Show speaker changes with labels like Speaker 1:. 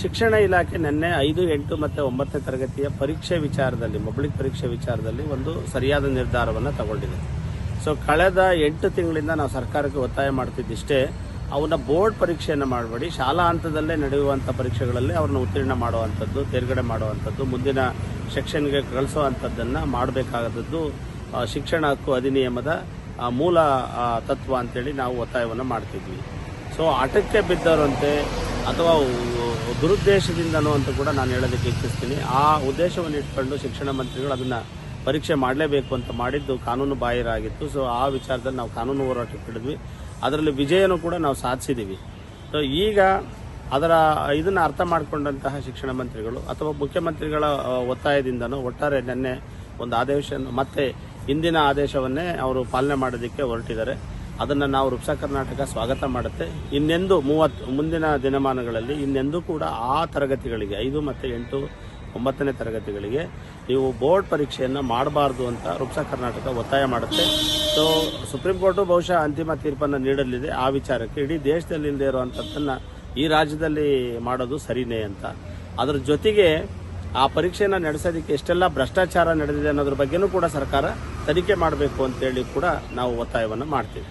Speaker 1: ಶಿಕ್ಷಣ ಇಲಾಖೆ ನಿನ್ನೆ ಐದು, ಎಂಟು ಮತ್ತು ಒಂಬತ್ತನೇ ತರಗತಿಯ ಪರೀಕ್ಷೆ ವಿಚಾರದಲ್ಲಿ ಪಬ್ಲಿಕ್ ಪರೀಕ್ಷೆ ವಿಚಾರದಲ್ಲಿ ಒಂದು ಸರಿಯಾದ ನಿರ್ಧಾರವನ್ನು ತಗೊಂಡಿದೆ. ಸೊ ಕಳೆದ ಎಂಟು ತಿಂಗಳಿಂದ ನಾವು ಸರ್ಕಾರಕ್ಕೆ ಒತ್ತಾಯ ಮಾಡ್ತಿದ್ದಿಷ್ಟೇ, ಅವನ್ನ ಬೋರ್ಡ್ ಪರೀಕ್ಷೆಯನ್ನು ಮಾಡಬೇಡಿ, ಶಾಲಾ ಹಂತದಲ್ಲೇ ನಡೆಯುವಂಥ ಪರೀಕ್ಷೆಗಳಲ್ಲಿ ಅವ್ರನ್ನ ಉತ್ತೀರ್ಣ ಮಾಡುವಂಥದ್ದು, ತೇರ್ಗಡೆ ಮಾಡುವಂಥದ್ದು, ಮುಂದಿನ ಸೆಕ್ಷನ್ಗೆ ಕಳಿಸುವಂಥದ್ದನ್ನು ಮಾಡಬೇಕಾದದ್ದು ಶಿಕ್ಷಣ ಹಕ್ಕು ಅಧಿನಿಯಮದ ಮೂಲ ತತ್ವ ಅಂತೇಳಿ ನಾವು ಒತ್ತಾಯವನ್ನು ಮಾಡ್ತಿದ್ವಿ. ಸೊ ಆಟಕ್ಕೆ ಬಿದ್ದವರಂತೆ ಅಥವಾ ದುರುದ್ದೇಶದಿಂದನೋ ಅಂತ ಕೂಡ ನಾನು ಹೇಳೋದಕ್ಕೆ ಇಚ್ಛಿಸ್ತೀನಿ. ಆ ಉದ್ದೇಶವನ್ನು ಇಟ್ಕೊಂಡು ಶಿಕ್ಷಣ ಮಂತ್ರಿಗಳು ಅದನ್ನು ಪರೀಕ್ಷೆ ಮಾಡಲೇಬೇಕು ಅಂತ ಮಾಡಿದ್ದು ಕಾನೂನು ಬಾಹಿರಾಗಿತ್ತು. ಸೊ ಆ ವಿಚಾರದಲ್ಲಿ ನಾವು ಕಾನೂನು ಹೋರಾಟಕ್ಕೆ ಹಿಡಿದ್ವಿ ಅದರಲ್ಲಿ ವಿಜಯನೂ ಕೂಡ ನಾವು ಸಾಧಿಸಿದ್ದೀವಿ ಸೊ ಈಗ ಅದರ ಇದನ್ನು ಅರ್ಥ ಮಾಡಿಕೊಂಡಂತಹ ಶಿಕ್ಷಣ ಮಂತ್ರಿಗಳು ಅಥವಾ ಮುಖ್ಯಮಂತ್ರಿಗಳ ಒತ್ತಾಯದಿಂದನೋ ಒಟ್ಟಾರೆ ನಿನ್ನೆ ಒಂದು ಆದೇಶ ಮತ್ತೆ ಇಂದಿನ ಆದೇಶವನ್ನೇ ಅವರು ಪಾಲನೆ ಮಾಡೋದಕ್ಕೆ ಹೊರಟಿದ್ದಾರೆ. ಅದನ್ನು ನಾವು ರುಪ್ಸ ಕರ್ನಾಟಕ ಸ್ವಾಗತ ಮಾಡುತ್ತೆ. ಇನ್ನೆಂದು ಮೂವತ್ತು ಮುಂದಿನ ದಿನಮಾನಗಳಲ್ಲಿ ಇನ್ನೆಂದೂ ಕೂಡ ಆ ತರಗತಿಗಳಿಗೆ, ಐದು ಮತ್ತು ಎಂಟು ಒಂಬತ್ತನೇ ತರಗತಿಗಳಿಗೆ ನೀವು ಬೋರ್ಡ್ ಪರೀಕ್ಷೆಯನ್ನು ಮಾಡಬಾರ್ದು ಅಂತ ರುಪ್ಸ ಕರ್ನಾಟಕ ಒತ್ತಾಯ ಮಾಡುತ್ತೆ. ಸೊ ಸುಪ್ರೀಂ ಕೋರ್ಟು ಬಹುಶಃ ಅಂತಿಮ ತೀರ್ಪನ್ನು ನೀಡಲಿದೆ. ಆ ವಿಚಾರಕ್ಕೆ ಇಡೀ ದೇಶದಲ್ಲಿ ಇಲ್ಲದೆ ಇರುವಂಥದ್ದನ್ನು ಈ ರಾಜ್ಯದಲ್ಲಿ ಮಾಡೋದು ಸರಿನೇ ಅಂತ. ಅದರ ಜೊತೆಗೆ ಆ ಪರೀಕ್ಷೆಯನ್ನು ನಡೆಸೋದಕ್ಕೆ ಎಷ್ಟೆಲ್ಲ ಭ್ರಷ್ಟಾಚಾರ ನಡೆದಿದೆ ಅನ್ನೋದ್ರ ಬಗ್ಗೆನೂ ಕೂಡ ಸರ್ಕಾರ ತನಿಖೆ ಮಾಡಬೇಕು ಅಂತೇಳಿ ಕೂಡ ನಾವು ಒತ್ತಾಯವನ್ನು ಮಾಡ್ತೀವಿ.